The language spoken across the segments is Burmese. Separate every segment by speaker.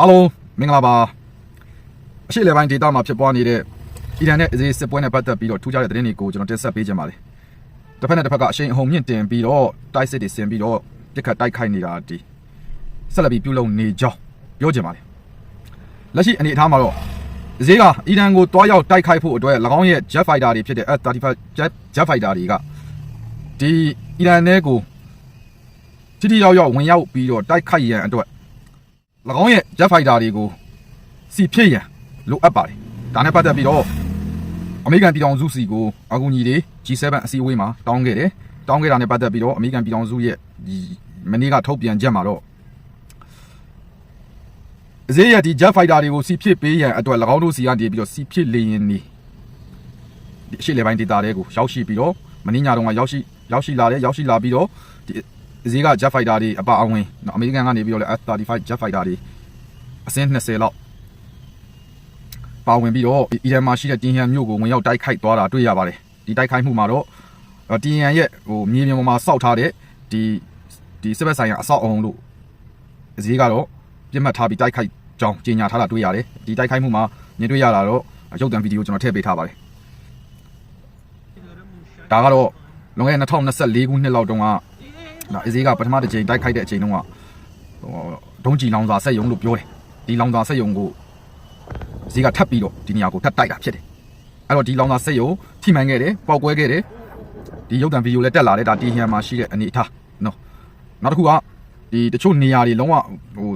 Speaker 1: အားလုံးမင်္ဂလာပါအရှိလေပိုင်းဒေတာမှာဖြစ်ပွားနေတဲ့အီရန်နဲ့အစ္စရေးစစ်ပွဲနဲ့ပတ်သက်ပြီးတော့ထူးခြားတဲ့သတင်းတွေကိုကျွန်တော်တင်ဆက်ပေးခြင်းပါတယ်တစ်ဖက်နဲ့တစ်ဖက်ကအရှိန်အဟုန်မြင့်တင်ပြီးတော့တိုက်စစ်တွေဆင်ပြီးတော့တစ်ခတ်တိုက်ခိုက်နေတာဒီဆက်လက်ပြီးပြုလုပ်နေကြောင်းပြောခြင်းပါတယ်လက်ရှိအနေအထားမှာတော့အစ္စရေးကအီရန်ကိုတွားရောက်တိုက်ခိုက်ဖို့အတွက်၎င်းရဲ့ jet fighter တွေဖြစ်တဲ့ F35 jet jet fighter တွေကဒီအီရန်နဲ့ကိုတိတိယောက်ယောက်ဝင်ရောက်ပြီးတော့တိုက်ခိုက်ရန်အတွက်၎ င်းရဲ့ jet fighter တွေကိုစီဖြစ်ရန်လိုအပ်ပါတယ်ဒါနဲ့ပတ်သက်ပြီးတော့အမေရိကန်ပြည်ထောင်စုစီကိုအကူအညီတွေ G7 အစည်းအဝေးမှာတောင်းခဲ့တယ်တောင်းခဲ့တာနဲ့ပတ်သက်ပြီးတော့အမေရိကန်ပြည်ထောင်စုရဲ့ဒီမနေ့ကထုတ်ပြန်ချက်မှာတော့အစည်းရဲ့ဒီ jet fighter တွေကိုစီဖြစ်ပေးရန်အတွက်၎င်းတို့စီကနေပြီးတော့စီဖြစ်လေရင်နေဒီအရှိလေပိုင်းဒေတာတွေကိုရောက်ရှိပြီးတော့မင်းညာတော့ကရောက်ရှိရောက်ရှိလာတယ်ရောက်ရှိလာပြီးတော့ဒီ ဈေးက jet fighter တွေအပါအဝင်နော်အမေရိကန်ကနေပြီးတော့လဲ F35 jet fighter တွေအစင်း20လောက်ပါဝင်ပြီးတော့အီရန်မှာရှိတဲ့တင်ဟန်မြို့ကိုဝင်ရောက်တိုက်ခိုက်သွားတာတွေ့ရပါတယ်ဒီတိုက်ခိုက်မှုမှာတော့တင်ဟန်ရဲ့ဟိုမြေပြင်ပေါ်မှာစောက်ထားတဲ့ဒီဒီစစ်ဘက်ဆိုင်ရာအဆောက်အအုံလို့ဈေးကတော့ပြစ်မှတ်ထားပြီးတိုက်ခိုက်ကြောင်းကြေညာထားတာတွေ့ရတယ်ဒီတိုက်ခိုက်မှုမှာမြင်တွေ့ရတာတော့ရုပ်သံဗီဒီယိုကျွန်တော်ထည့်ပေးထားပါတယ်ဒါကတော့လွန်ခဲ့တဲ့2024ခုနှစ်လောက်တုန်းက ဒါအဈေးကပထမတစ်ချိန်တိုက်ခိုက်တဲ့အချိန်တုန်းကဟိုဒုံးကြီးလောင်စာဆက်ယုံလို့ပြောတယ်ဒီလောင်စာဆက်ယုံကိုဈေးကထပ်ပြီးတော့ဒီနေရာကိုထပ်တိုက်တာဖြစ်တယ်အဲ့တော့ဒီလောင်စာဆက်ယုံထိမှန်ခဲ့တယ်ပောက်ကွဲခဲ့တယ်ဒီရုပ်သံဗီဒီယိုလည်းတက်လာတယ်ဒါတီဟန်မှာရှိတဲ့အနေအထားနော်နောက်တစ်ခုကဒီတချို့နေရာတွေလုံးဝဟို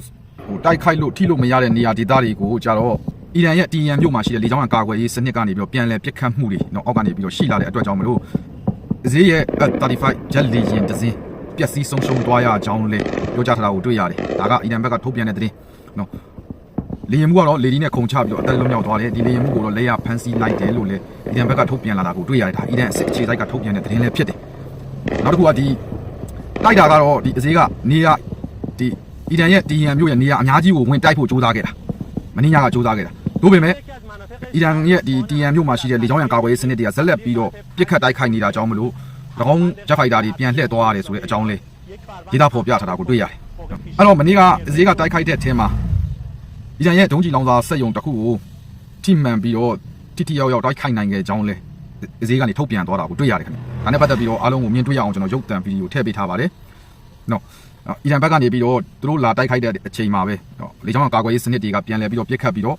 Speaker 1: ဟိုတိုက်ခိုက်လို့ထိလို့မရတဲ့နေရာဒေသတွေကိုကြတော့အီရန်ရဲ့တီဟန်မြို့မှာရှိတဲ့လေကြောင်းကာကွယ်ရေးစနစ်ကနေပြီးတော့ပြန်လည်ပစ်ခတ်မှုတွေနော်အောက်ကနေပြီးတော့ရှိလာတဲ့အတွက်ကြောင့်မလို့ဈေးရဲ့ F35 jet လေယာဉ်တစ်စင်း ပျက်စီးဆုံးရှုံးသွားရကြောင်းလည်းပြောကြားထားတာကိုတွေ့ရတယ်ဒါကအီရန်ဘက်ကထုတ်ပြန်တဲ့သတင်းနော်လေယာဉ်မှုကတော့လေဒီနဲ့ခုံချပြီးတော့အသက်လုံးရောက်သွားတယ်ဒီလေယာဉ်မှုကိုတော့လက်ရဖမ်းဆီးလိုက်တယ်လို့လည်းအီရန်ဘက်ကထုတ်ပြန်လာတာကိုတွေ့ရတယ်ဒါအီရန်အစစ်အခြေစိုက်ကထုတ်ပြန်တဲ့သတင်းလည်းဖြစ်တယ်နောက်တစ်ခုကဒီတိုက်တာကတော့ဒီအစည်းကနေရဒီအီရန်ရဲ့တီယန်မြို့ရဲ့နေရာအများကြီးကိုဝင်တိုက်ဖို့ကြိုးစားခဲ့တာမင်းညာကကြိုးစားခဲ့တာဒါပေမဲ့အီရန်ရဲ့ဒီတီယန်မြို့မှာရှိတဲ့လေကြောင်းရန်ကာကွယ်ရေးစနစ်တွေကဇက်လက်ပြီးတော့ပြစ်ခတ်တိုက်ခိုက်နေတာကြောင့်မလို့၎ င်းဂျက်ဖိုက်တာတွေပြန်လှည့်သွားရတယ်ဆိုတဲ့အကြောင်းလေးဒေတာဖော်ပြထားတာကိုတွေ့ရတယ်အဲ့တော့မနေ့ကအစည်းကတိုက်ခိုက်တဲ့အထင်းမှာအီရန်ရဲ့ဒုံးကျည်လောင်စာစက်ယုံတစ်ခုကိုထိမှန်ပြီးတော့တိတိယောက်ယောက်တိုက်ခိုက်နိုင်ခဲ့ကြောင်းလဲအစည်းကနေထုတ်ပြန်သွားတာကိုတွေ့ရတယ်ခင်ဗျဒါနဲ့ပတ်သက်ပြီးတော့အားလုံးကိုမြင်တွေ့ရအောင်ကျွန်တော်ရုပ်သံဗီဒီယိုထည့်ပေးထားပါတယ်နော်အီရန်ဘက်ကနေပြီးတော့သူတို့လာတိုက်ခိုက်တဲ့အချိန်မှာပဲလေကြောင်းကာကွယ်ရေးစနစ်တွေကပြန်လည်ပြီးတော့ပြစ်ခတ်ပြီးတော့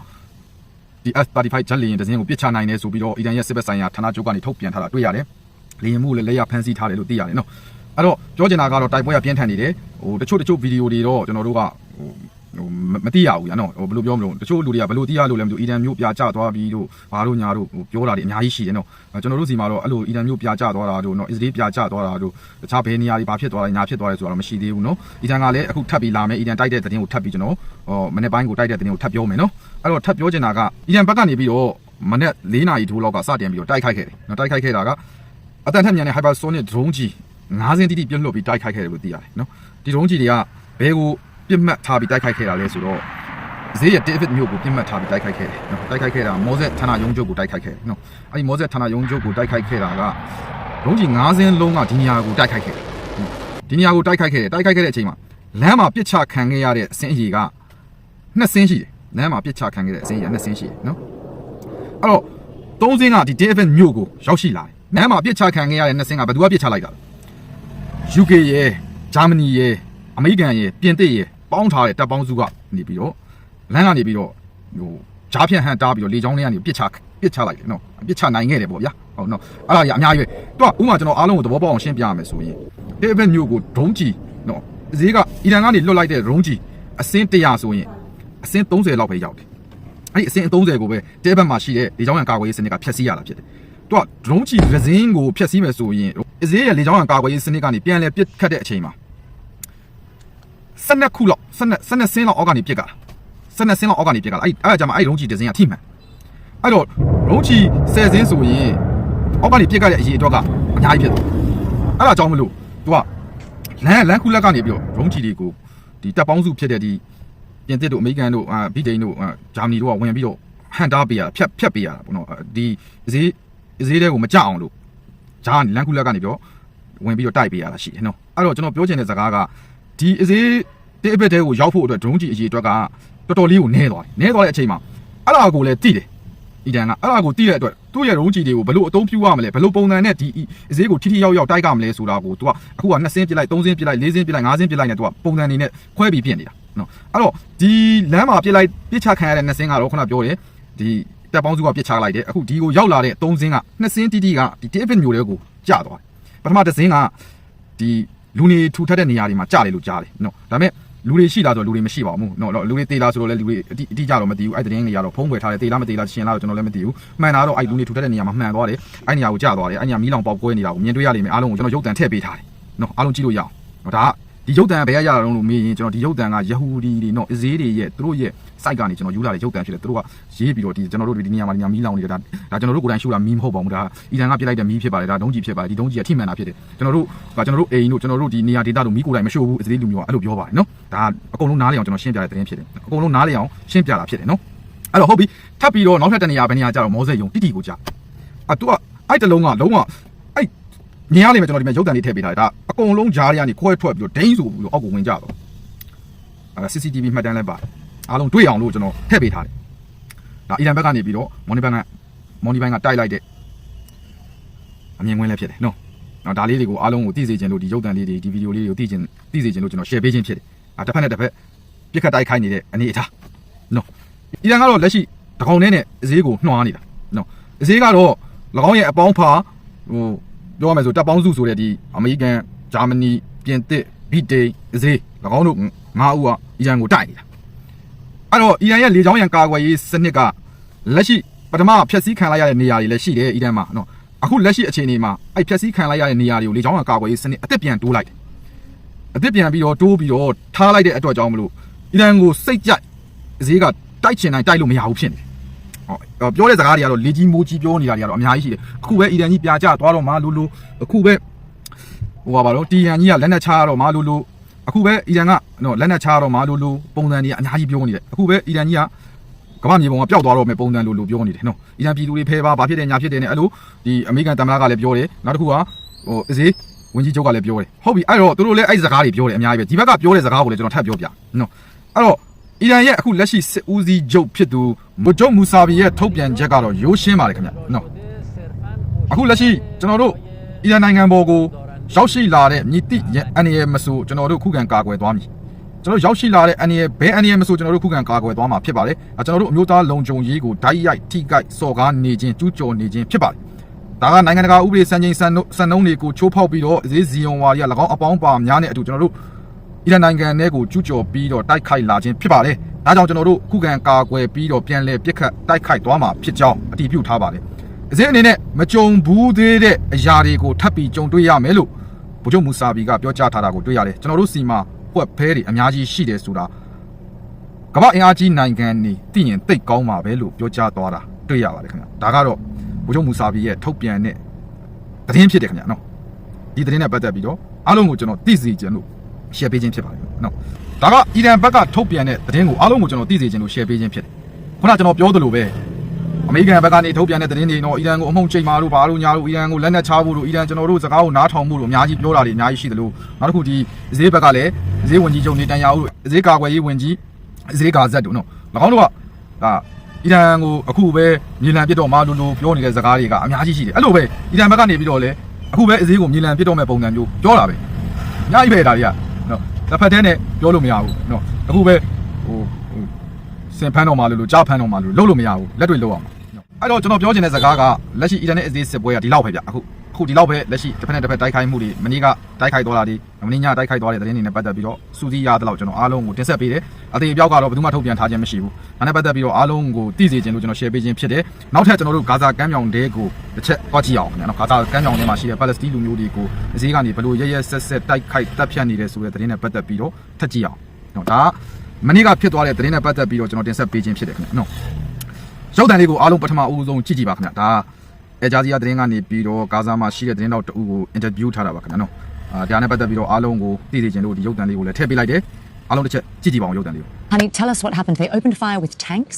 Speaker 1: ဒီ F35 ဂျက်လေယာဉ်တစ်စင်းကိုပစ်ချနိုင်တယ်ဆိုပြီးတော့အီရန်ရဲ့စစ်ဘက်ဆိုင်ရာဌာနချုပ်ကနေထုတ်ပြန်ထားတာတွေ့ရတယ် လေယာဉ်မှုလည်းလက်ရဖမ်းဆီးထားတယ်လို့သိရတယ်နော်အဲ့တော့ပြောချင်တာကတော့တိုက်ပွဲကပြင်းထန်နေတယ်ဟိုတချို့တချို့ဗီဒီယိုတွေတော့ကျွန်တော်တို့ကဟိုဟိုမသိရဘူးညာနော်ဟိုဘယ်လိုပြောမလို့တချို့လူတွေကဘယ်လိုသိရလို့လဲမသိဘူးအီရန်မျိုးပြာကျသွားပြီးတော့ဘာလို့ညာတို့ဟိုပြောတာတွေအများကြီးရှိတယ်နော်ကျွန်တော်တို့စီမှာတော့အဲ့လိုအီရန်မျိုးပြာကျသွားတာတို့နော်အစ္စရေးပြာကျသွားတာတို့တခြားဘယ်နေရာတွေဘာဖြစ်သွားလဲညာဖြစ်သွားလဲဆိုတာတော့မရှိသေးဘူးနော်အီရန်ကလည်းအခုထပ်ပြီးလာမယ်အီရန်တိုက်တဲ့သတင်းကိုထပ်ပြီးကျွန်တော်ဟိုမနေ့ပိုင်းကိုတိုက်တဲ့သတင်းကိုထပ်ပြောမယ်နော်အဲ့တော့ထပ်ပြောချင်တာကအီရန်ဘက်ကနေပြီးတော့မနေ့၄နာရီထိုးလောက်ကစတင်ပြီးတော့တိုက်ခိုက်ခဲ့တယ်နော်တိုက်ခိုက်ခဲ့တာက အတန်ထက်မြန်တဲ့ hypersonic drone ကြီး၅စင်းတိတိပြတ်လွတ်ပြီးတိုက်ခိုက်ခဲ့တယ်လို့သိရတယ်နော်ဒီ drone ကြီးတွေကဘယ်ကိုပြစ်မှတ်ထားပြီးတိုက်ခိုက်ခဲ့တာလဲဆိုတော့ဈေးရ David မြို့ကိုပြစ်မှတ်ထားပြီးတိုက်ခိုက်ခဲ့တယ်နော်တိုက်ခိုက်ခဲ့တာမောဇက်ဌာနရုံးချုပ်ကိုတိုက်ခိုက်ခဲ့တယ်နော်အဲ့ဒီမောဇက်ဌာနရုံးချုပ်ကိုတိုက်ခိုက်ခဲ့တာကဒုံးကြီး၅စင်းလုံးကဒီနေရာကိုတိုက်ခိုက်ခဲ့တယ်ဒီနေရာကိုတိုက်ခိုက်ခဲ့တယ်တိုက်ခိုက်ခဲ့တဲ့အချိန်မှာလမ်းမှာပစ်ချခံခဲ့ရတဲ့အစင်းအကြီးကနှစ်စင်းရှိတယ်လမ်းမှာပစ်ချခံခဲ့တဲ့အစင်းကြီးကနှစ်စင်းရှိတယ်နော်အဲ့တော့သုံးစင်းကဒီ David မြို့ကိုရောက်ရှိလာတယ် လမ်းမှာပစ်ချခံခဲ့ရတဲ့နှစ်စင်းကဘယ်သူကပစ်ချလိုက်တာလဲ UK ရဲ့ဂျာမနီရဲ့အမေရိကန်ရဲ့ပြင်သစ်ရဲ့ပေါင်းထားတဲ့တပ်ပေါင်းစုကနေပြီးတော့လမ်းကနေပြီးတော့ဟိုဂျားဖြန့်ဟန်တားပြီးတော့လေချောင်းထဲကနေပစ်ချပစ်ချလိုက်တယ်နော်ပစ်ချနိုင်ခဲ့တယ်ပေါ့ဗျာဟုတ်နော်အဲ့ဒါကြီးအများကြီးပဲသူကဥမာကျွန်တော်အားလုံးကိုသဘောပေါက်အောင်ရှင်းပြရမယ်ဆိုရင်ဒီဘက်မျိုးကိုဒုံးကြီးနော်ဈေးကအီရန်ကနေလွတ်လိုက်တဲ့ဒုံးကြီးအစင်း100ဆိုရင်အစင်း30လောက်ပဲရောက်တယ်အဲ့ဒီအစင်း30ကိုပဲတဲဘက်မှာရှိတဲ့လေချောင်းရန်ကာကွယ်ရေးစနစ်ကဖျက်ဆီးရတာဖြစ်တယ် သူကဒရုန်းချီဂဇင်းကိုဖျက်ဆီးမယ်ဆိုရင်အစည်းရဲ့လေကြောင်းရန်ကာကွယ်ရေးစနစ်ကနေပြန်လဲပစ်ခတ်တဲ့အချိန်မှာ12ခုလောက်12 12ဆင်းလောက်အောက်ကနေပစ်ကြတာ12ဆင်းလောက်အောက်ကနေပစ်ကြတာအဲ့အဲ့ကြမှာအဲ့ဒရုန်းချီဒဇင်းကထိမှန်အဲ့တော့ဒရုန်းချီ10ဆင်းဆိုရင်အောက်ကနေပစ်ကြတဲ့အရေးအတွက်ကအများကြီးဖြစ်တယ်အဲ့ဒါကြောင့်မလို့သူကလမ်းလမ်းခုလက်ကနေပြီးတော့ဒရုန်းချီတွေကိုဒီတပ်ပေါင်းစုဖြစ်တဲ့ဒီပြင်သစ်တို့အမေရိကန်တို့အာဗြိတိန်တို့အာဂျာမနီတို့ကဝင်ပြီးတော့ဟန်တာပေးရတာဖြတ်ဖြတ်ပေးရတာပေါ့နော်ဒီဈေး ဈေးတွေကိုမကြအောင်လို့ဂျာလန်ကူလက်ကနေပြောဝင်ပြီးတော့တိုက်ပေးရတာရှိတယ်နော်အဲ့တော့ကျွန်တော်ပြောချင်တဲ့စကားကဒီအစေးတစ်အပစ်တဲကိုရောက်ဖို့အတွက်ဒရုန်းကြီးအရေးအတွက်ကတတော်တော်လေးကိုနဲသွားတယ်နဲသွားတဲ့အချိန်မှာအဲ့ဒါကိုလည်းတိတယ်အီဒန်ကအဲ့ဒါကိုတိတဲ့အတွက်သူ့ရဲ့ရုံးကြီးတွေကိုဘယ်လိုအသုံးပြုရမလဲဘယ်လိုပုံစံနဲ့ဒီအစည်းကိုထိထိရောက်ရောက်တိုက်ကမလဲဆိုတာကို तू ကအခုက2ဆင်းပြစ်လိုက်3ဆင်းပြစ်လိုက်4ဆင်းပြစ်လိုက်5ဆင်းပြစ်လိုက်နဲ့ तू ကပုံစံအနေနဲ့ခွဲပြီးပြစ်နေတာနော်အဲ့တော့ဒီလမ်းမှာပြစ်လိုက်ပြစ်ချခံရတဲ့2ဆင်းကတော့ခုနပြောတယ်ဒီ တက်ပေါင်းစုကပြစ်ချလိုက်တယ်အခုဒီကိုရောက်လာတဲ့3ဆင်းက2ဆင်းတိတိကဒီ David မျိုးတွေကိုကျသွားတယ်ပထမတစ်ဆင်းကဒီလူနေထူထပ်တဲ့နေရာတွေမှာကျတယ်လို့ကြားတယ်နော်ဒါပေမဲ့လူတွေရှိလားဆိုတော့လူတွေမရှိပါဘူးနော်လူတွေတေးလားဆိုတော့လည်းလူတွေအတိအတိကြတော့မသိဘူးအဲ့တရင်တွေကတော့ဖုံးကွယ်ထားတယ်တေးလားမတေးလားရှင်လားတော့ကျွန်တော်လည်းမသိဘူးမှန်တာတော့အဲ့လူနေထူထပ်တဲ့နေရာမှာမှန်သွားတယ်အဲ့နေရာကိုကျသွားတယ်အဲ့နေရာမီးလောင်ပေါက်ကွဲနေတာကိုမြင်တွေ့ရလိမ့်မယ်အားလုံးကိုကျွန်တော်ရုပ်တံထည့်ပေးထားတယ်နော်အားလုံးကြည့်လို့ရအောင်နော်ဒါကဒီရုပ်တံဘယ်ရရတော့လို့မေးရင်ကျွန်တော်ဒီရုပ်တံကယဟူဒီတွေနော်အဇေးတွေရဲ့သူတို့ရဲ့ site ကနေကျွန်တော်ယူလာတဲ့ရုပ်တံဖြစ်တယ်သူတို့ကရေးပြီးတော့ဒီကျွန်တော်တို့ဒီနေရာမှာဒီနေရာမီးလောင်နေတာဒါကျွန်တော်တို့ကိုယ်တိုင်ရှုတာမီးမဟုတ်ပါဘူးဒါအီရန်ကပြစ်လိုက်တဲ့မီးဖြစ်ပါတယ်ဒါဒုံးကြီးဖြစ်ပါတယ်ဒီဒုံးကြီးကထိမှန်တာဖြစ်တယ်ကျွန်တော်တို့ကျွန်တော်တို့အိမ်တို့ကျွန်တော်တို့ဒီနေရာဒေသတို့မီးကိုယ်တိုင်မရှို့ဘူးအစ္စရေးလူမျိုးကအဲ့လိုပြောပါတယ်နော်ဒါအကုန်လုံးနားလည်အောင်ကျွန်တော်ရှင်းပြတဲ့သတင်းဖြစ်တယ်အကုန်လုံးနားလည်အောင်ရှင်းပြတာဖြစ်တယ်နော်အဲ့တော့ဟုတ်ပြီထပ်ပြီးတော့နောက်ထပ်တနေရာဘယ်နေရာကြတော့မောဆက်ယုံတိတိကိုကြအတူကအဲ့တလုံးကလုံးဝအဲ့မြင်ရလိမ့်မယ်ကျွန်တော်ဒီမှာရုပ်တံလေးထည့်ပေးထားတယ်ဒါအကုန်လုံးဂျားတွေကနေခွဲထွက်ပြီးတော့ဒိန်းဆိုပြီးတော့အောက်ကိုဝင်ကြတော့အဲ CCTV မှတ်တမ်းလည်းပါတယ် အားလုံးတွေ့အောင်လို့ကျွန်တော်ထည့်ပေးထားတယ်ဒါအီရန်ဘက်ကနေပြီးတော့မော်နီဘန်ကမော်နီဘန်ကတိုက်လိုက်တဲ့အမြင်ကွင်းလည်းဖြစ်တယ်နော်နော်ဒါလေးတွေကိုအားလုံးကိုသိစေချင်လို့ဒီရုပ်တံလေးတွေဒီဗီဒီယိုလေးတွေကိုသိချင်သိစေချင်လို့ကျွန်တော် share ပေးခြင်းဖြစ်တယ်အဲတစ်ဖက်နဲ့တစ်ဖက်ပြစ်ခတ်တိုက်ခိုင်းနေတဲ့အနေအထားနော်အီရန်ကတော့လက်ရှိတကောင်နဲ့နဲ့အစည်းကိုနှွားနေတာနော်အစည်းကတော့၎င်းရဲ့အပေါင်းဖာဟိုပြောရမယ်ဆိုတပ်ပေါင်းစုဆိုတဲ့ဒီအမေရိကန်ဂျာမနီပြင်သစ်ဗြိတိန်အစည်း၎င်းတို့ငါးဦးကအီရန်ကိုတိုက်နေတာ အဲ့တော့အီရန်ရဲ့လေကြောင်းရန်ကာကွယ်ရေးစနစ်ကလက်ရှိပထမဖျက်ဆီးခံလိုက်ရတဲ့နေရာတွေလည်းရှိတယ်အီရန်မှာနော်အခုလက်ရှိအခြေအနေမှာအဲ့ဖျက်ဆီးခံလိုက်ရတဲ့နေရာတွေကိုလေကြောင်းရန်ကာကွယ်ရေးစနစ်အသက်ပြန်တိုးလိုက်တယ်အသက်ပြန်ပြီးတော့တိုးပြီးတော့ထားလိုက်တဲ့အတွက်ကြောင့်မလို့အီရန်ကိုစိတ်ကြိုက်အစည်းကတိုက်ချင်တိုင်းတိုက်လို့မရဘူးဖြစ်နေတယ်ဟောပြောတဲ့စကားတွေကတော့လေကြီးမိုးကြီးပြောနေတာတွေကတော့အများကြီးရှိတယ်အခုပဲအီရန်ကြီးပြာကျသွားတော့မှလို့လို့အခုပဲဟိုပါပါတော့တီရန်ကြီးကလက်နက်ချရတော့မှလို့လို့ အခုပဲအီရန်ကနော်လက်နက်ချရတော့မှလို့လို့ပုံစံတွေကအများကြီးပြောနေတယ်အခုပဲအီရန်ကြီးကကမ္ဘာမြေပုံကပျောက်သွားတော့မယ်ပုံစံလို့လို့ပြောနေတယ်နော်အီရန်ပြည်သူတွေဖဲပါဘာဖြစ်တယ်ညာဖြစ်တယ်နဲ့အဲ့လိုဒီအမေရိကန်သမ္မတကလည်းပြောတယ်နောက်တစ်ခုကဟိုအစေးဝင်ကြီးချုပ်ကလည်းပြောတယ်ဟုတ်ပြီအဲ့တော့သူတို့လည်းအဲ့ဒီစကားတွေပြောတယ်အများကြီးပဲဒီဘက်ကပြောတဲ့စကားကိုလည်းကျွန်တော်ထပ်ပြောပြနော်အဲ့တော့အီရန်ရဲ့အခုလက်ရှိစစ်ဦးစီးချုပ်ဖြစ်သူမုဂျုံမူဆာဘီရဲ့ထုတ်ပြန်ချက်ကတော့ရိုးရှင်းပါတယ်ခင်ဗျနော်အခုလက်ရှိကျွန်တော်တို့အီရန်နိုင်ငံပေါ်ကို ရောက်ရှိလာတဲ့မြစ်တိအန်ရီမဆိုကျွန်တော်တို့ခုခံကာကွယ်သွားမည်ကျွန်တော်ရောက်ရှိလာတဲ့အန်ရီဘယ်အန်ရီမဆိုကျွန်တော်တို့ခုခံကာကွယ်သွားမှာဖြစ်ပါတယ်အဲကျွန်တော်တို့အမျိုးသားလုံခြုံရေးကိုဓာတ်ရိုက်ထိကိုက်စော်ကားနေခြင်းကျူးကျော်နေခြင်းဖြစ်ပါတယ်ဒါကနိုင်ငံတကာဥပဒေစံချိန်စံနှုန်းစံနှုန်းတွေကိုချိုးဖောက်ပြီးတော့အသေးဇီယွန်ဝါရီက၎င်းအပေါင်းပါများနဲ့အတူကျွန်တော်တို့အီရန်နိုင်ငံထဲကိုကျူးကျော်ပြီးတော့တိုက်ခိုက်လာခြင်းဖြစ်ပါတယ်။ဒါကြောင့်ကျွန်တော်တို့ခုခံကာကွယ်ပြီးတော့ပြန်လည်ပစ်ခတ်တိုက်ခိုက်သွားမှာဖြစ်ကြောင်းအတည်ပြုထားပါတယ်။အစင်းအနေနဲ့မကြုံဘူးသေးတဲ့အရာတွေကိုထပ်ပြီးကြုံတွေ့ရမယ်လို့ ဗိုလ်ချုပ်မူဆာဘီကပြောကြားထားတာကိုတွေ့ရတယ်။ကျွန်တော်တို့စီမှာပွက်ဖဲတွေအများကြီးရှိတယ်ဆိုတာကမ္ဘာအင်အားကြီးနိုင်ငံနေသိရင်သိတ်ကောင်းမှာပဲလို့ပြောကြားသွားတာတွေ့ရပါတယ်ခင်ဗျ။ဒါကတော့ဗိုလ်ချုပ်မူဆာဘီရဲ့ထုတ်ပြန်တဲ့သတင်းဖြစ်တယ်ခင်ဗျနော်။ဒီသတင်းနဲ့ပတ်သက်ပြီးတော့အားလုံးကိုကျွန်တော်သိစေချင်လို့ share ပေးခြင်းဖြစ်ပါတယ်နော်ဒါကအီရန်ဘက်ကထုတ်ပြန်တဲ့သတင်းကိုအားလုံးကိုကျွန်တော်သိစေချင်လို့ share ပေးခြင်းဖြစ်တယ်ခုနကျွန်တော်ပြောသလိုပဲ အမေရိကန်ဘက်ကနေထုတ်ပြန်တဲ့သတင်းတွေတော့အီရန်ကိုအမှုန့်ချိန်မာလို့ဘာလို့ညာလို့အီရန်ကိုလက်နက်ချဖို့လို့အီရန်ကျွန်တော်တို့စကားကိုနားထောင်မှုလို့အများကြီးပြောတာတွေအများကြီးရှိတယ်လို့နောက်တစ်ခုဒီဈေးဘက်ကလည်းဈေးဝင်ကြီးချုပ်နေတန်ရာဦးဈေးကာကွယ်ရေးဝင်ကြီးဈေးကာဇက်တို့နော်၎င်းတို့ကဒါအီရန်ကိုအခုပဲမြေလံပြစ်တော့မှလို့လို့ပြောနေတဲ့စကားတွေကအများကြီးရှိတယ်အဲ့လိုပဲအီရန်ဘက်ကနေပြီးတော့လေအခုပဲအဈေးကိုမြေလံပြစ်တော့မဲ့ပုံစံမျိုးပြောတာပဲအများကြီးပဲဒါတွေကနော်တစ်ဖက်တည်းနဲ့ပြောလို့မရဘူးနော်အခုပဲဟိုဟိုစင်ဖန်းတော်မှာလို့လို့ကြားဖန်းတော်မှာလို့လုံးလို့မရဘူးလက်တွေလုံးအောင်နော် အဲ့တော့ကျွန်တော်ပြောချင်တဲ့စကားကလက်ရှိအင်တာနက်အသေးစစ်ပွဲကဒီလောက်ပဲဗျအခုအခုဒီလောက်ပဲလက်ရှိတစ်ဖက်နဲ့တစ်ဖက်တိုက်ခိုက်မှုတွေမနေ့ကတိုက်ခိုက်သွားတာဒီမနေ့ညတိုက်ခိုက်သွားတဲ့သတင်းတွေနဲ့ပတ်သက်ပြီးတော့စူးစီးရတဲ့လောက်ကျွန်တော်အားလုံးကိုတင်ဆက်ပေးတယ်အသေးအပြောက်ကတော့ဘယ်သူမှထုတ်ပြန်ထားခြင်းမရှိဘူးဒါနဲ့ပတ်သက်ပြီးတော့အားလုံးကိုသိစေခြင်းလို့ကျွန်တော် share ပေးခြင်းဖြစ်တယ်နောက်ထပ်ကျွန်တော်တို့ဂါဇာကမ်းမြောင်တဲကိုတစ်ချက်သွားကြည့်အောင်ခင်ဗျာနော်ဂါဇာကမ်းမြောင်ထဲမှာရှိတဲ့ပါလက်စတိုင်းလူမျိုးတွေကိုအစည်းကနေဘယ်လိုရရဆက်ဆက်တိုက်ခိုက်တပ်ဖြတ်နေတယ်ဆိုတဲ့သတင်းနဲ့ပတ်သက်ပြီးတော့ထပ်ကြည့်အောင်နော်ဒါမနေ့ကဖြစ်သွားတဲ့သတင်းနဲ့ပတ်သက်ပြီးတော့ကျွန်တော်တင်ဆက်ပေးခြင်းဖြစ်တယ်ခင်ဗျာနော် ရုပ်တံလေးကိုအားလုံးပထမအဦးဆုံးကြည့်ကြည့်ပါခင်ဗျာဒါအဲဂျာစီယာသတင်းကနေပြီးတော့ဂါဇာမှာရှိတဲ့သတင်းတော့တူကိုအင်တာဗျူးထားတာပါခင်ဗျာနော်အာဒါနဲ့ပတ်သက်ပြီးတော့အားလုံးကိုသိစေခြင်းလို့ဒီရုပ်တံလေးကိုလည်းထည့်ပေးလိုက်တယ်အားလုံးတစ်ချက်ကြည့်ကြည့်ပါအောင်ရုပ်တံလေးကို
Speaker 2: Honey, tell us what happened. They opened fire with tanks?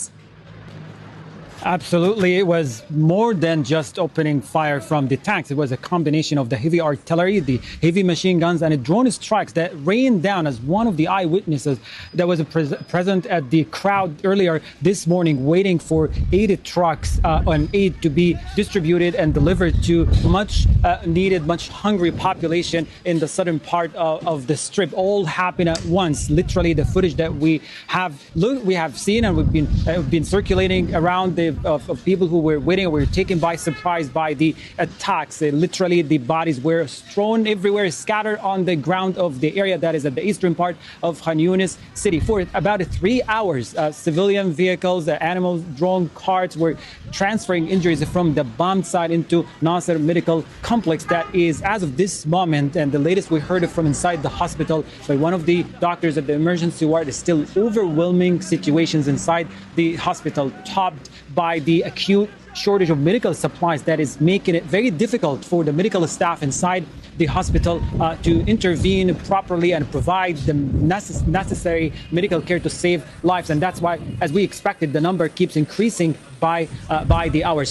Speaker 2: Absolutely. It was more than just opening fire from the tanks. It was a combination of the heavy artillery, the heavy machine guns, and drone strikes that rained down as one of the eyewitnesses that was pres- present at the crowd earlier this morning, waiting for aid trucks uh, and aid to be distributed and delivered to much uh, needed, much hungry population in the southern part of, of the strip. All happened at once. Literally, the footage that we have we have seen and we've been uh, been circulating around the of, of people who were waiting were taken by surprise by the attacks. Uh, literally, the bodies were strewn everywhere, scattered on the ground of the area that is at the eastern part of Khan Yunis city. For about three hours, uh, civilian vehicles, the animals, drone carts were transferring injuries from the bomb site into Nasser Medical Complex. That is, as of this moment, and the latest we heard from inside the hospital by one of the doctors at the emergency ward is still overwhelming situations inside the hospital, topped by the acute shortage of medical supplies that is making it very difficult for the medical staff inside the hospital uh, to intervene properly and provide the necess- necessary medical care to save lives. And that's why, as we expected, the number keeps increasing by uh, by the hours.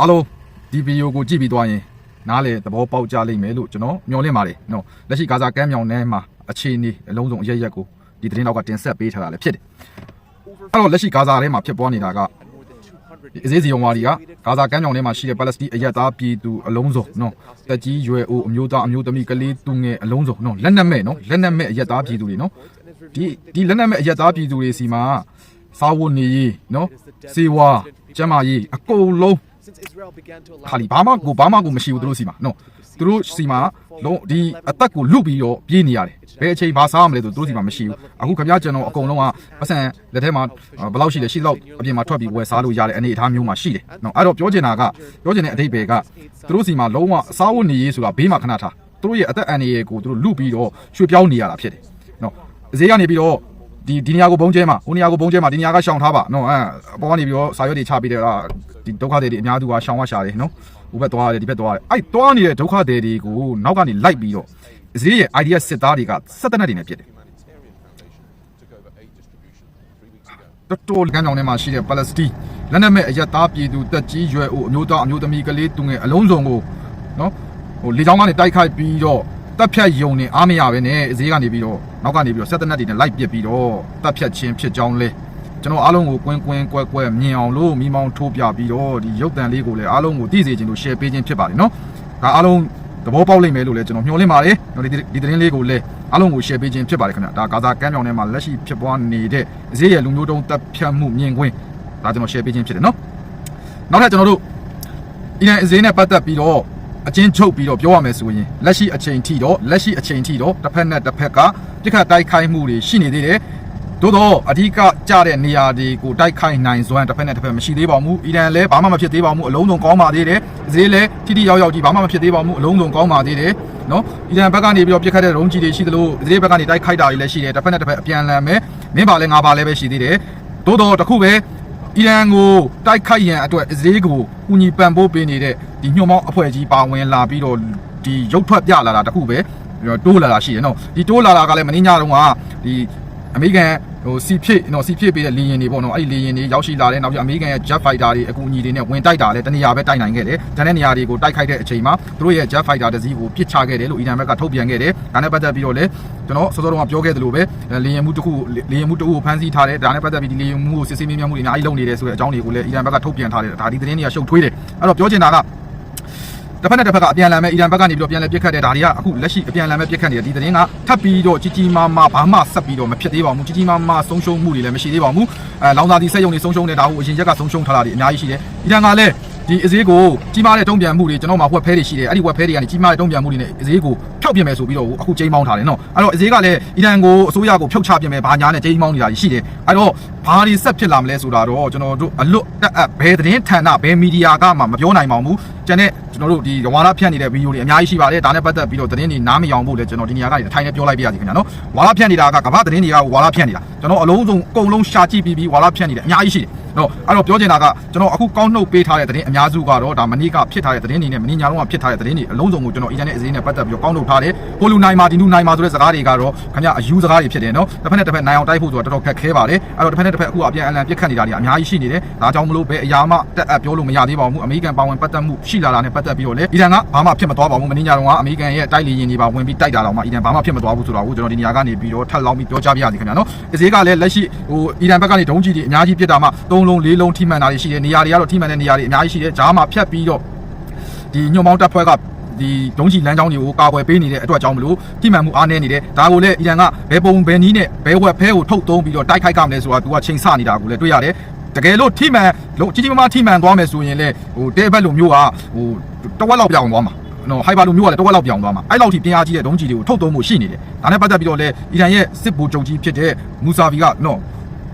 Speaker 1: အားလုံးဒီဗီဒီယိုကိုကြည့်ပြီးသွားရင်နားလေသဘောပေါက်ကြလိမ့်မယ်လို့ကျွန်တော်မျှော်လင့်ပါတယ်နော်လက်ရှိဂါဇာကမ်းမြောင်ထဲမှာအခြေအနေအလုံးစုံအရရက်ကိုဒီသတင်းတော့ကတင်ဆက်ပေးထားတာလည်းဖြစ်တယ်အဲ့တော့လက်ရှိဂါဇာထဲမှာဖြစ်ပွားနေတာကဒီ အစည်းစီယုံဝါဒီကဂါဇာကမ်းမြောင်ထဲမှာရှိတဲ့ပါလက်စတိုင်းအရက်သားပြည်သူအလုံးစုံနော်တက်ကြီးရွယ်အိုအမျိုးသားအမျိုးသမီးကလေးသူငယ်အလုံးစုံနော်လက်နက်မဲ့နော်လက်နက်မဲ့အရက်သားပြည်သူတွေနော်ဒီဒီလက်နက်မဲ့အရက်သားပြည်သူတွေစီမှာစာဝတ်နေရေးနော်စေဝါကျန်းမာရေးအကုန်လုံး
Speaker 3: since Israel began to allow
Speaker 1: ခါလီဘာမှကိုဘာမှကိုမရှိဘူးသူတို့စီမှာနော်သူတို့စီမှာလုံးဒီအသက်ကိုလွတ်ပြီးတော့ပြေးနေရတယ်ဘယ်အချိန်ဘာစားရမလဲဆိုသူတို့စီမှာမရှိဘူးအခုခမရကျွန်တော်အကုန်လုံးကပတ်စံလက်ထဲမှာဘယ်လောက်ရှိလဲရှိလောက်အပြင်မှာထွက်ပြီးဝယ်စားလို့ရတဲ့အနေအထားမျိုးမှာရှိတယ်နော်အဲ့တော့ပြောချင်တာကပြောချင်တဲ့အဓိပ္ပာယ်ကသူတို့စီမှာလုံးဝအစားဝတ်နေရေးဆိုတာဘေးမှာခဏထားသူတို့ရဲ့အသက်အန္တရာယ်ကိုသူတို့လွတ်ပြီးတော့ရွှေ့ပြောင်းနေရတာဖြစ်တယ်နော်ဈေးကနေပြီးတော့ ဒီဒီနေရာကိုဘုံကျဲမှာဟိုနေရာကိုဘုံကျဲမှာဒီနေရာကရှောင်ထားပါနော်အဲအပေါ်ကနေပြီးတော့စာရွက်တွေချပေးတယ်အာဒီဒုက္ခတွေတွေအများသူကရှောင်ဝရှာတယ်နော်ဟိုဘက်သွားတယ်ဒီဘက်သွားတယ်အဲ့သွားနေတဲ့ဒုက္ခတွေတွေကိုနောက်ကနေလိုက်ပြီးတော့ဈေးရဲ့ idea စစ်သားတွေကစက်တနက်တွေနဲ့ပြစ်တယ်တော်တော်ကမ်းကြောင်ထဲမှာရှိတဲ့ပါလက်စတိုင်းလက်နက်မဲ့အရက်သားပြည်သူတက်ကြီးရွယ်အိုအမျိုးသားအမျိုးသမီးကလေးသူငယ်အလုံးစုံကိုနော်ဟိုလေကြောင်းကနေတိုက်ခိုက်ပြီးတော့ တပ်ဖြတ်ယုံနေအားမရပဲနဲ့ဈေးကနေပြီးတော့နောက်ကနေပြီးတော့စက်တနက်တွေနဲ့လိုက်ပစ်ပြီးတော့တပ်ဖြတ်ခြင်းဖြစ်ကြောင်းလဲကျွန်တော်အားလုံးကိုကွင်းကွင်းကွဲကွဲမြင်အောင်လို့မိမောင်းထိုးပြပြီးတော့ဒီရုပ်တံလေးကိုလည်းအားလုံးကိုသိစေခြင်းလို့ share ပေးခြင်းဖြစ်ပါတယ်နော်ဒါအားလုံးသဘောပေါက်လိမ့်မယ်လို့လည်းကျွန်တော်မျှော်လင့်ပါတယ်။ဒီဒီသတင်းလေးကိုလည်းအားလုံးကို share ပေးခြင်းဖြစ်ပါတယ်ခင်ဗျာ။ဒါဂါဇာကမ်းမြောင်ထဲမှာလက်ရှိဖြစ်ပွားနေတဲ့ဈေးရလူမျိုးတုံးတပ်ဖြတ်မှုမြင်ကွင်းဒါကျွန်တော် share ပေးခြင်းဖြစ်တယ်နော်။နောက်ထပ်ကျွန်တော်တို့အီရန်အဈေးနဲ့ပတ်သက်ပြီးတော့ အချင်းချုပ်ပြီးတော့ပြောရမယ်ဆိုရင်လက်ရှိအချိန်ထိတော့လက်ရှိအချိန်ထိတော့တစ်ဖက်နဲ့တစ်ဖက်ကပြစ်ခတ်တိုက်ခိုက်မှုတွေရှိနေသေးတယ်။သို့တော့အဓိကကြတဲ့နေရာတွေကိုတိုက်ခိုက်နိုင်စွမ်းတစ်ဖက်နဲ့တစ်ဖက်မရှိသေးပါဘူး။အီရန်လည်းဘာမှမဖြစ်သေးပါဘူး။အလုံးစုံကောင်းပါသေးတယ်။ဈေးလည်းထိထိရောက်ရောက်ကြီးဘာမှမဖြစ်သေးပါဘူး။အလုံးစုံကောင်းပါသေးတယ်။နော်။အီရန်ဘက်ကနေပြီးတော့ပြစ်ခတ်တဲ့ရုံးကြီးတွေရှိသလိုဈေးဘက်ကနေတိုက်ခိုက်တာတွေလည်းရှိတယ်။တစ်ဖက်နဲ့တစ်ဖက်အပြန်အလှန်ပဲမင်းပါလဲငါပါလဲပဲရှိသေးတယ်။သို့တော့တစ်ခုပဲ အီရန်ကိုတိုက်ခိုက်ရန်အတွက်အစ္စရေးကိုကူညီပံ့ပိုးပေးနေတဲ့ဒီညှို့မောင်းအဖွဲ့ကြီးပါဝင်လာပြီးတော့ဒီရုပ်ထွက်ပြလာတာတခုပဲတိုးလာတာရှိတယ်နော်ဒီတိုးလာတာကလည်းမင်းညတုန်းကဒီအမေရိကန် ဟိုစီဖြစ်နော်စီဖြစ်ပေးတဲ့လေရင်တွေပေါ့နော်အဲ့ဒီလေရင်တွေရောက်ရှိလာတဲ့နောက်ပြီးအမေရိကန်ရဲ့ jet fighter တွေအကူအညီတွေနဲ့ဝင်တိုက်တာလည်းတနေရာပဲတိုက်နိုင်ခဲ့တယ်။ဒါနဲ့နေရာတွေကိုတိုက်ခိုက်တဲ့အချိန်မှာသူတို့ရဲ့ jet fighter တစ်စီးကိုပစ်ချခဲ့တယ်လို့အီရန်ဘက်ကထုတ်ပြန်ခဲ့တယ်။ဒါနဲ့ပတ်သက်ပြီးတော့လည်းကျွန်တော်စောစောတုန်းကပြောခဲ့သလိုပဲလေရင်မှုတစ်ခုလေရင်မှုတစ်ခုကိုဖမ်းဆီးထားတယ်။ဒါနဲ့ပတ်သက်ပြီးဒီလေရင်မှုကိုစစ်ဆေးမြင်မှုတွေအများကြီးလုပ်နေတယ်ဆိုတဲ့အကြောင်းတွေကိုလည်းအီရန်ဘက်ကထုတ်ပြန်ထားတယ်။ဒါဒီသတင်းတွေကရှုပ်ထွေးတယ်။အဲ့တော့ပြောချင်တာက တစ်ဖက်နဲ့တစ်ဖက်ကအပြန်အလှန်ပဲအီရန်ဘက်ကနေပြီးတော့ပြန်လဲပြစ်ခတ်တယ်ဒါတွေကအခုလက်ရှိအပြန်အလှန်ပဲပြစ်ခတ်နေတယ်ဒီသတင်းကထပ်ပြီးတော့ကြီးကြီးမားမားဘာမှဆက်ပြီးတော့မဖြစ်သေးပါဘူးကြီးကြီးမားမားဆုံးရှုံးမှုတွေလည်းမရှိသေးပါဘူးအဲလောင်စာဒီစက်ရုံတွေဆုံးရှုံးနေတာကိုအရင်ရက်ကဆုံးရှုံးထားတာတွေအများကြီးရှိတယ်အီရန်ကလည်း ဒီအစည်းကိုကြီးမားတဲ့တုံ့ပြန်မှုတွေကျွန်တော်မှာဝက်ဖဲတွေရှိတယ်အဲ့ဒီဝက်ဖဲတွေကနေကြီးမားတဲ့တုံ့ပြန်မှုတွေနဲ့အစည်းကိုဖျောက်ပြမယ်ဆိုပြီးတော့အခုချိန်မောင်းထားတယ်နော်အဲ့တော့အစည်းကလည်းအီရန်ကိုအစိုးရကိုဖျောက်ချပြမယ်ဘာညာနဲ့ချိန်မောင်းနေတာရှိတယ်အဲ့တော့ဘာတွေဆက်ဖြစ်လာမလဲဆိုတာတော့ကျွန်တော်တို့အလွတ်တက်အပ်ဘယ်သတင်းဌာနဘယ်မီဒီယာကမှမပြောနိုင်ပါဘူးကျန်တဲ့ကျွန်တော်တို့ဒီဝါလာဖြန့်နေတဲ့ဗီဒီယိုတွေအများကြီးရှိပါတယ်ဒါနဲ့ပတ်သက်ပြီးတော့သတင်းတွေနားမယောင်ဖို့လည်းကျွန်တော်ဒီနေရာကနေထိုင်နေပြောလိုက်ပြရစီခင်ဗျာနော်ဝါလာဖြန့်နေတာကကမ္ဘာသတင်းတွေကဝါလာဖြန့်နေတာကျွန်တော်အလုံးစုံအကုန်လုံးရှာကြည့်ပြီးပြီးဝါလာဖြန့်နေတယ်အများကြီးရှိတယ် နော်အဲ့တော့ပြောချင်တာကကျွန်တော်အခုကောင်းနှုတ်ပေးထားတဲ့သတင်းအများစုကတော့ဒါမနေ့ကဖြစ်ထားတဲ့သတင်းတွေနဲ့မနေ့ညလုံးကဖြစ်ထားတဲ့သတင်းတွေအလုံးစုံကိုကျွန်တော်အင်တာနက်အစည်းနဲ့ပတ်သက်ပြီးတော့ကောင်းနှုတ်ထားတယ်ဟိုလူနိုင်မှာဒီလူနိုင်မှာဆိုတဲ့စကားတွေကတော့ခင်ဗျအယူစကားတွေဖြစ်တယ်နော်တစ်ဖက်နဲ့တစ်ဖက်နိုင်အောင်တိုက်ဖို့ဆိုတာတော်တော်ခက်ခဲပါတယ်အဲ့တော့တစ်ဖက်နဲ့တစ်ဖက်အခုအပြန်အလှန်ပြစ်ခတ်နေတာတွေအများကြီးရှိနေတယ်ဒါကြောင့်မလို့ပဲအရာမှတက်အပ်ပြောလို့မရသေးပါဘူးအမေရိကန်ပါဝင်ပတ်သက်မှုရှိလာတာနဲ့ပတ်သက်ပြီးတော့လေအီရန်ကဘာမှဖြစ်မသွားပါဘူးမင်းညာတော့ကအမေရိကန်ရဲ့တိုက်လေရင်တွေပါဝင်ပြီးတိုက်တာတော့မှအီရန်ဘာမှဖြစ်မသွားဘူးဆိုတော့ကျွန်တော်ဒီနေရာကနေပြီးတော့ထပ်လောင်းပြီးပြောကြားပြရစီခင်ဗျာနော်အစည်းကလည်းလက်ရှိဟိုအီရန်ဘက်ကနေဒုံးကြီးတွေအများကြီးပြစ်တာမှ၃လုံး၄လုံးထိမှန်တာတွေရှိတယ်နေရာတွေကတော့ထိမှန်တဲ့နေရာတွေအများကြီးရှိတယ်ဂျားမှာဖြတ်ပြီးတော့ဒီညွန်မောင်းတပ်ဖွဲ့ကဒီဒုံးကြီးလမ်းကြောင်းတွေကိုကာကွယ်ပေးနေတဲ့အတွက်ကြောင့်မလို့ထိမှန်မှုအားနည်းနေတယ်ဒါကိုလည်းအီရန်ကဘယ်ပုံဘယ်နည်းနဲ့ဘယ်ဝက်ဖဲကိုထုတ်သုံးပြီးတော့တိုက်ခိုက်ကြမလဲဆိုတာသူကချိန်ဆနေတာကိုလည်းတွေ့ရတယ်တကယ်လို့ထိမှန်လို့ကြီးကြီးမားမားထိမှန်သွားမယ်ဆိုရင်လည်းဟိုတဲဘက်လိုမျိုးကဟိုတဝက်လောက်ပြောင်းသွားမှာနော်ဟိုက်ဘာလိုမျိုးကလည်းတဝက်လောက်ပြောင်းသွားမှာအဲ့လောက်ထိပြင်းအားကြီးတဲ့ဒုံးကြီးတွေကိုထုတ်သုံးမှုရှိနေတယ်ဒါနဲ့ပတ်သက်ပြီးတော့လည်းအီရန်ရဲ့စစ်ဗိုလ်ချုပ်ကြီးဖြစ်တဲ့မူဆာဗီကနော်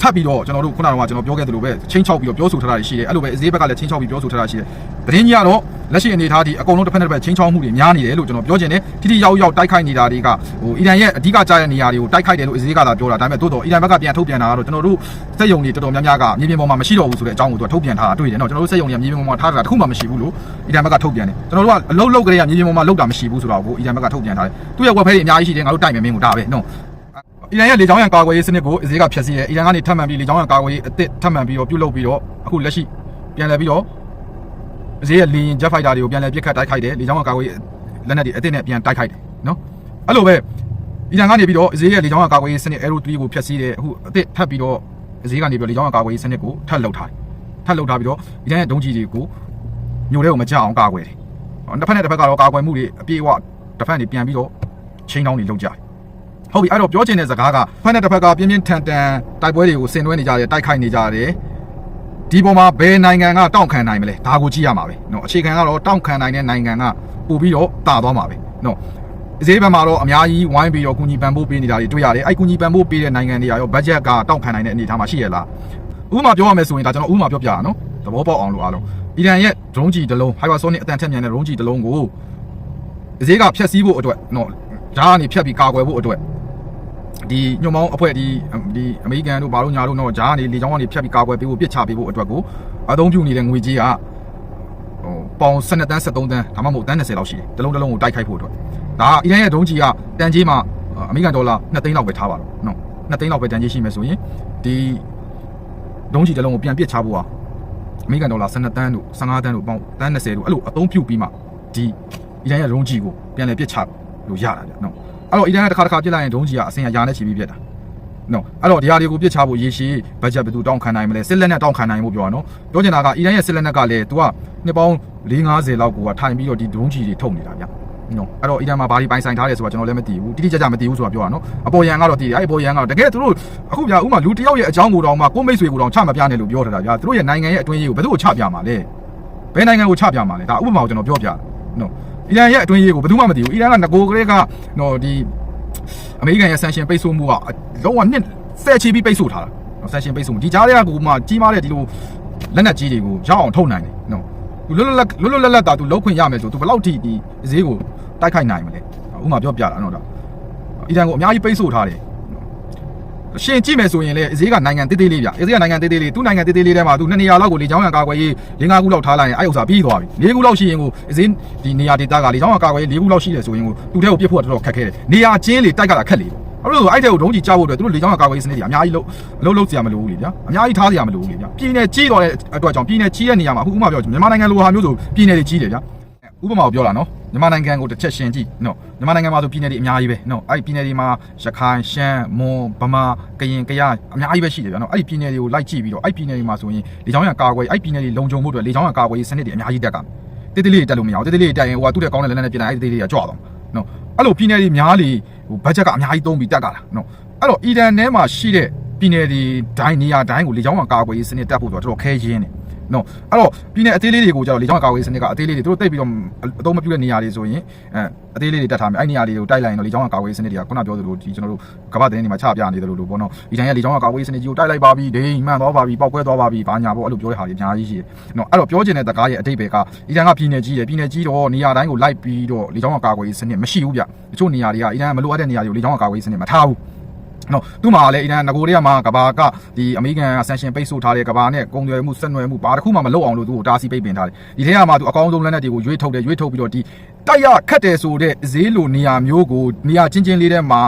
Speaker 1: ထပ်ပြီးတော့ကျွန်တော်တို့ခုနကကျွန်တော်ပြောခဲ့သလိုပဲချင်းချောက်ပြီးတော့ပြောဆိုထားတာရှိတယ်အဲ့လိုပဲအသေးဘက်ကလည်းချင်းချောက်ပြီးပြောဆိုထားတာရှိတယ်သတင်းကြီးကတော့လက်ရှိအနေအထားဒီအကုန်လုံးတစ်ဖက်နဲ့တစ်ဖက်ချင်းချောက်မှုတွေများနေတယ်လို့ကျွန်တော်ပြောချင်တယ်တိတိရောက်ရောက်တိုက်ခိုက်နေတာတွေကဟိုအီရန်ရဲ့အဓိကကြားတဲ့နေရာတွေကိုတိုက်ခိုက်တယ်လို့အသေးကသာပြောတာဒါပေမဲ့တိုးတော့အီရန်ဘက်ကပြန်ထုတ်ပြန်တာကတော့ကျွန်တော်တို့စက်ယုံတွေတော်တော်များများကမြေပြင်ပေါ်မှာမရှိတော့ဘူးဆိုတဲ့အကြောင်းကိုသူကထုတ်ပြန်ထားတာတွေ့တယ်နော်ကျွန်တော်တို့စက်ယုံတွေကမြေပြင်ပေါ်မှာထားတာတခုမှမရှိဘူးလို့အီရန်ဘက်ကထုတ်ပြန်တယ်ကျွန်တော်တို့ကအလုံးလုံးကလေးကမြေပြင်ပေါ်မှာလောက်တာမရှိဘူးဆိုတော့ကိုအီရန်ဘက်ကထုတ်ပြန်ထားတယ်သူ့ရဲ့ဝက်ဖဲတွေအများကြီးရှိတယ်ငါတို့တိုက်မယ်မင်းကိုဒါပဲနော် အီရန်ရဲ့လေကြောင်းရန်ကာကွယ်ရေးစနစ်ကိုအစည်းကဖျက်ဆီးတယ်အီရန်ကနေထပ်မံပြီးလေကြောင်းရန်ကာကွယ်ရေးအသစ်ထပ်မံပြီးတော့ပြုလုပ်ပြီးတော့အခုလက်ရှိပြန်လည်ပြီးတော့အစည်းရဲ့လေရင်ဂျက်ဖိုက်တာတွေကိုပြန်လည်ပစ်ခတ်တိုက်ခိုက်တယ်လေကြောင်းရန်ကာကွယ်ရေးလက်နက်တွေအသစ်နဲ့ပြန်တိုက်ခိုက်တယ်နော်အဲ့လိုပဲအီရန်ကနေပြီးတော့အစည်းရဲ့လေကြောင်းရန်ကာကွယ်ရေးစနစ် Aero 3ကိုဖျက်ဆီးတယ်အခုအသစ်ထပ်ပြီးတော့အစည်းကနေပြီးတော့လေကြောင်းရန်ကာကွယ်ရေးစနစ်ကိုထပ်လုပ်ထားတယ်ထပ်လုပ်ထားပြီးတော့အီရန်ရဲ့ဒုံးကြီးတွေကိုညိုတဲ့ကိုမကြောက်အောင်ကာကွယ်တယ်တစ်ဖက်နဲ့တစ်ဖက်ကတော့ကာကွယ်မှုတွေအပြည့်အဝတစ်ဖက်နေပြန်ပြီးတော့ချင်းတောင်းတွေလုပ်ကြတယ် ဟုတ်ပြီအဲ့တော့ပြောချင်တဲ့စကားကဖက်နဲ့တစ်ဖက်ကပြင်းပြင်းထန်ထန်တိုက်ပွဲတွေကိုဆင်နွှဲနေကြတယ်တိုက်ခိုက်နေကြတယ်ဒီပေါ်မှာဘယ်နိုင်ငံကတောင့်ခံနိုင်မလဲဒါကိုကြည့်ရမှာပဲเนาะအခြေခံကတော့တောင့်ခံနိုင်တဲ့နိုင်ငံကပို့ပြီးတော့တာသွားမှာပဲเนาะအစည်းဘက်မှာတော့အများကြီးဝိုင်းပြီးတော့ကုညီပံ့ပိုးပေးနေတာတွေတွေ့ရတယ်အဲ့ကုညီပံ့ပိုးပေးတဲ့နိုင်ငံတွေရောဘတ်ဂျက်ကတောင့်ခံနိုင်တဲ့အနေအထားမှာရှိရလားဥပမာပြောရမယ်ဆိုရင်ဒါကျွန်တော်ဥပမာပြောပြရအောင်เนาะသဘောပေါက်အောင်လို့အားလုံးအီရန်ရဲ့ drone ကြီးတစ်လုံး hypersonic အတန်ထက်မြန်တဲ့ drone ကြီးတစ်လုံးကိုအစည်းကဖျက်ဆီးဖို့အတွက်เนาะဓာတ်ကနေဖျက်ပြီးကာကွယ်ဖို့အတွက် ဒီညွန်မောင်းအဖွဲ့ဒီဒီအမေရိကန်တို့ဘာလို့ညာလို့တော့ဂျားကနေလေချောင်းကနေဖြတ်ပြီးကာကွယ်ပေးဖို့ပြစ်ချပေးဖို့အတွက်ကိုအသုံးပြုနေတဲ့ငွေကြီးကဟိုပေါင်12တန်း73တန်းဒါမှမဟုတ်တန်း20လောက်ရှိတယ်တစ်လုံးတစ်လုံးကိုတိုက်ခိုက်ဖို့အတွက်ဒါကအီရန်ရဲ့ဒုံးကြီးကတန်ကြီးမှာအမေရိကန်ဒေါ်လာ2သိန်းလောက်ပဲထားပါတော့နော်2သိန်းလောက်ပဲတန်ကြီးရှိမယ်ဆိုရင်ဒီဒုံးကြီးတစ်လုံးကိုပြန်ပြစ်ချဖို့ဟာအမေရိကန်ဒေါ်လာ12တန်းတို့15တန်းတို့ပေါင်တန်း20တို့အဲ့လိုအသုံးပြုပြီးမှဒီအီရန်ရဲ့ဒုံးကြီးကိုပြန်လည်ပြစ်ချ လို့ရတာဗျနော်အဲ့တော့အီရန်ကတစ်ခါတစ်ခါပြစ်လိုက်ရင်ဒုံးကြီးကအစင်အရာနဲ့ချီပြီးပြစ်တာနော်အဲ့တော့ဒီဟာတွေကိုပြစ်ချဖို့ရေရှည်ဘတ်ဂျက်ဘယ်သူတောင်းခံနိုင်မလဲစစ်လက်နဲ့တောင်းခံနိုင်ဖို့ပြောရနော်ပြောချင်တာကအီရန်ရဲ့စစ်လက်နဲ့ကလည်း तू ကနှစ်ပေါင်း450လောက်ကိုကထိုင်ပြီးတော့ဒီဒုံးကြီးတွေထုတ်နေတာဗျနော်အဲ့တော့အီရန်မှာဘာတွေပိုင်ဆိုင်ထားတယ်ဆိုတာကျွန်တော်လည်းမသိဘူးတိတိကျကျမသိဘူးဆိုတာပြောရနော်အပေါ်ရန်ကတော့သိတယ်အဲ့အပေါ်ရန်ကတော့တကယ်သူတို့အခုဗျာဥမာလူတစ်ယောက်ရဲ့အကြောင်းကိုတောင်မှကိုမိတ်ဆွေကိုတောင်ချမပြနဲ့လို့ပြောထားတာဗျာသူတို့ရဲ့နိုင်ငံရဲ့အတွင်းရေးကိုဘယ်သူ့ကိုချပြမှာလဲဘယ်နိုင်ငံကိုချပြမှာလဲဒါဥပမာကိုကျွန်တော်ပြောပြနော် အီရန်ရဲ့အတွင်းရေးကိုဘယ်သူမှမသိဘူးအီရန်ကငကိုကလေးကနော်ဒီအမေရိကန်ရဲ့ဆန်ရှင်ပိတ်ဆို့မှုကလုံးဝနှစ်ဆယ်ချီပြီးပိတ်ဆို့ထားတာနော်ဆန်ရှင်ပိတ်ဆို့မှုဒီကြားထဲကကိုမှကြီးမားတဲ့ဒီလိုလက်နက်ကြီးတွေကိုရအောင်ထုတ်နိုင်တယ်နော်သူလွတ်လွတ်လပ်လွတ်လွတ်လပ်လပ်တာသူလုံးခွင့်ရမယ်ဆိုသူဘယ်လောက်ထိဒီဈေးကိုတိုက်ခိုက်နိုင်မလဲဥပမာပြောပြတာနော်ဒါအီရန်ကိုအများကြီးပိတ်ဆို့ထားတယ် ရှင်ကြည့်မယ်ဆိုရင်လေအစည်းကနိုင်ငံတေးသေးလေးဗျအစည်းကနိုင်ငံတေးသေးလေးသူ့နိုင်ငံတေးသေးလေးထဲမှာသူနှစ်နေရာလောက်ကိုလေချောင်းရံကာကွယ်ရေး၄၅ခုလောက်ထားလိုက်ရင်အဲ့ဥစ္စာပြီးသွားပြီ၄ခုလောက်ရှိရင်ကိုအစည်းဒီနေရာဒေသကလေချောင်းရံကာကွယ်ရေး၄ခုလောက်ရှိတယ်ဆိုရင်ကိုသူ့ထဲကိုပြစ်ဖို့ကတော်တော်ခက်ခဲတယ်နေရာချင်းလေတိုက်ကတာခက်လေပေါ့အဲ့လိုအဲ့တဲ့ကိုဒုံးကြီးကြောက်ဖို့အတွက်သူတို့လေချောင်းရံကာကွယ်ရေးစနစ်တွေအများကြီးလုံးအလုံးလုံးစရာမလိုဘူးလေဗျာအများကြီးထားစရာမလိုဘူးလေဗျာပြည်နယ်ကြီးတော်တဲ့အတွက်ကြောင့်ပြည်နယ်ကြီးတဲ့နေရာမှာအခုဥပမာပြောမြန်မာနိုင်ငံလိုဟာမျိုးဆိုပြည်နယ်တွေကြီးတယ်ဗျာ ဥပမာကိုပြောတာနော်မြန်မာနိုင်ငံကိုတစ်ချက်ရှင်းကြည့်နော်မြန်မာနိုင်ငံမှာဆိုပြည်နယ်တွေအများကြီးပဲနော်အဲ့ဒီပြည်နယ်တွေမှာရခိုင်ရှမ်းမွန်ဗမာကရင်ကယားအများကြီးပဲရှိတယ်ဗျာနော်အဲ့ဒီပြည်နယ်တွေကိုလိုက်ကြည့်ပြီးတော့အဲ့ဒီပြည်နယ်တွေမှာဆိုရင်လေချောင်းရံကာကွယ်အဲ့ဒီပြည်နယ်တွေလုံခြုံဖို့အတွက်လေချောင်းရံကာကွယ်ရေးစနစ်တွေအများကြီးတက်ကတိတိလေးတက်လို့မရအောင်တိတိလေးတက်ရင်ဟိုကသူ့တဲ့ကောင်းတဲ့လက်နက်နဲ့ပြင်လိုက်အဲ့ဒီတိတိလေးကကြွသွားနော်အဲ့လိုပြည်နယ်တွေများလေဟိုဘတ်ဂျက်ကအများကြီးသုံးပြီးတက်ကြတာနော်အဲ့တော့အီရန်ထဲမှာရှိတဲ့ပြည်နယ်တွေဒိုင်းနေရာဒိုင်းကိုလေချောင်းရံကာကွယ်ရေးစနစ်တက်ဖို့ဆိုတော့တော်တော်ခဲရင်းနေ နော်အဲ့တော့ပြည်နယ်အသေးလေးတွေကိုကျတော့လေကြောင်းကာကွယ်ရေးစနစ်ကအသေးလေးတွေသူတို့တိတ်ပြီးတော့အသုံးမပြုတဲ့နေရာတွေဆိုရင်အဲအသေးလေးတွေတက်ထားမယ်အဲ့နေရာတွေကိုတိုက်လိုက်ရင်တော့လေကြောင်းကာကွယ်ရေးစနစ်တွေကခုနပြောသလိုဒီကျွန်တော်တို့ကမ္ဘာသတင်းတွေမှာချပြနေတယ်လို့လို့ပေါ့နော်ဒီတိုင်းကလေကြောင်းကာကွယ်ရေးစနစ်ကြီးကိုတိုက်လိုက်ပါပြီဒိမှန်သွားပါပြီပောက်ကွဲသွားပါပြီဘာညာပေါ့အဲ့လိုပြောတဲ့ဟာတွေအများကြီးရှိတယ်နော်အဲ့တော့ပြောချင်တဲ့တကားရဲ့အတိတ်ပဲကအီရန်ကပြည်နယ်ကြီးတယ်ပြည်နယ်ကြီးတော့နေရာတိုင်းကိုလိုက်ပြီးတော့လေကြောင်းကာကွယ်ရေးစနစ်မရှိဘူးဗျတချို့နေရာတွေကအီရန်ကမလိုအပ်တဲ့နေရာတွေကိုလေကြောင်းကာကွယ်ရေးစနစ်မထားဘူး နော်သူ့မှာလည်းအရင်ငကိုတွေကမှကဘာကဒီအမေရိကန်ဆန်ရှင်ပိတ်ဆို့ထားတဲ့ကဘာနဲ့ကုန်သွယ်မှုဆက်နွယ်မှုဘာတစ်ခုမှမလုပ်အောင်လို့သူ့ကိုတားဆီးပိတ်ပင်ထားတယ်ဒီထဲကမှသူအကောင်းဆုံးလက်နက်တွေကိုရွေးထုတ်တယ်ရွေးထုတ်ပြီးတော့ဒီတိုက်ရခတ်တယ်ဆိုတဲ့ဈေးလိုနေရာမျိုးကိုနေရာချင်းချင်းလေးထဲမှာ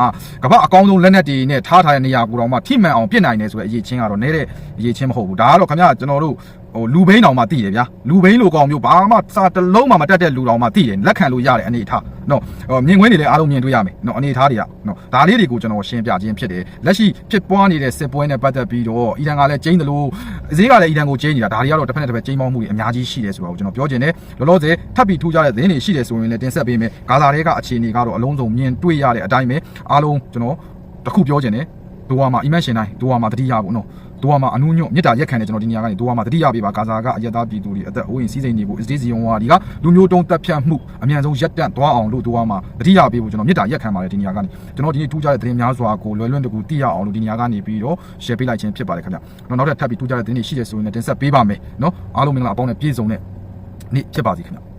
Speaker 1: ကဘာအကောင်းဆုံးလက်နက်တွေနဲ့ထားထားတဲ့နေရာကိုတော့မှထိမှန်အောင်ပြစ်နိုင်တယ်ဆိုတဲ့အရေးချင်းကတော့နဲတဲ့အရေးချင်းမဟုတ်ဘူးဒါကတော့ခင်ဗျာကျွန်တော်တို့ ဟိုလူဘိန်းတောင်မှတည်တယ်ဗျာလူဘိန်းလိုကောင်မျိုးဘာမှစာတစ်လုံးမှမတက်တဲ့လူတောင်မှတည်တယ်လက်ခံလို့ရတဲ့အနေအထားနော်ဟိုမြင်ကွင်းတွေလည်းအားလုံးမြင်တွေ့ရမယ်နော်အနေအထားတွေကနော်ဒါလေးတွေကိုကျွန်တော်ရှင်းပြခြင်းဖြစ်တယ်လက်ရှိဖြစ်ပွားနေတဲ့စစ်ပွဲနဲ့ပတ်သက်ပြီးတော့အီရန်ကလည်းကျင်းတယ်လို့အစည်းကလည်းအီရန်ကိုကျင်းနေတာဒါတွေကတော့တစ်ဖက်နဲ့တစ်ဖက်ကျင်းပေါင်းမှုတွေအများကြီးရှိတယ်ဆိုတာကိုကျွန်တော်ပြောချင်တယ်လောလောဆယ်ထပ်ပြီးထူးခြားတဲ့သတင်းတွေရှိတယ်ဆိုရင်လည်းတင်ဆက်ပေးမယ်ဂါဇာတွေကအခြေအနေကတော့အလုံးစုံမြင်တွေ့ရတဲ့အတိုင်းပဲအားလုံးကျွန်တော်တစ်ခုပြောချင်တယ်ဒိုဝါမှာ imagine တိုင်းဒိုဝါမှာတတိယပေါ့နော် ဒိုဝါမှာအနုညွတ်မြစ်တာရက်ခံတယ်ကျွန်တော်ဒီနေရာကနေဒိုဝါမှာတတိယပေးပါဂါဇာကအရက်သားပြည်သူတွေအသက်အိုးအိမ်စီးစိမ်တွေကိုအစ္စရေးစီယုံဝါဒီကလူမျိုးတုံးတက်ဖြတ်မှုအမြန်ဆုံးရပ်တန့်သွားအောင်လို့ဒိုဝါမှာတတိယပေးဖို့ကျွန်တော်မြစ်တာရက်ခံပါတယ်ဒီနေရာကနေကျွန်တော်ဒီနေ့ထူးခြားတဲ့သတင်းများစွာကိုလွယ်လွယ်တကူသိရအောင်လို့ဒီနေရာကနေပြီးတော့ share ပေးလိုက်ခြင်းဖြစ်ပါတယ်ခင်ဗျ။နောက်နောက်ထပ်ထပ်ပြီးထူးခြားတဲ့သတင်းတွေရှိတယ်ဆိုရင်လည်းတင်ဆက်ပေးပါမယ်နော်။အားလုံးမင်္ဂလာအပေါင်းနဲ့ပြည့်စုံတဲ့နေ့ဖြစ်ပါစေခင်ဗျ။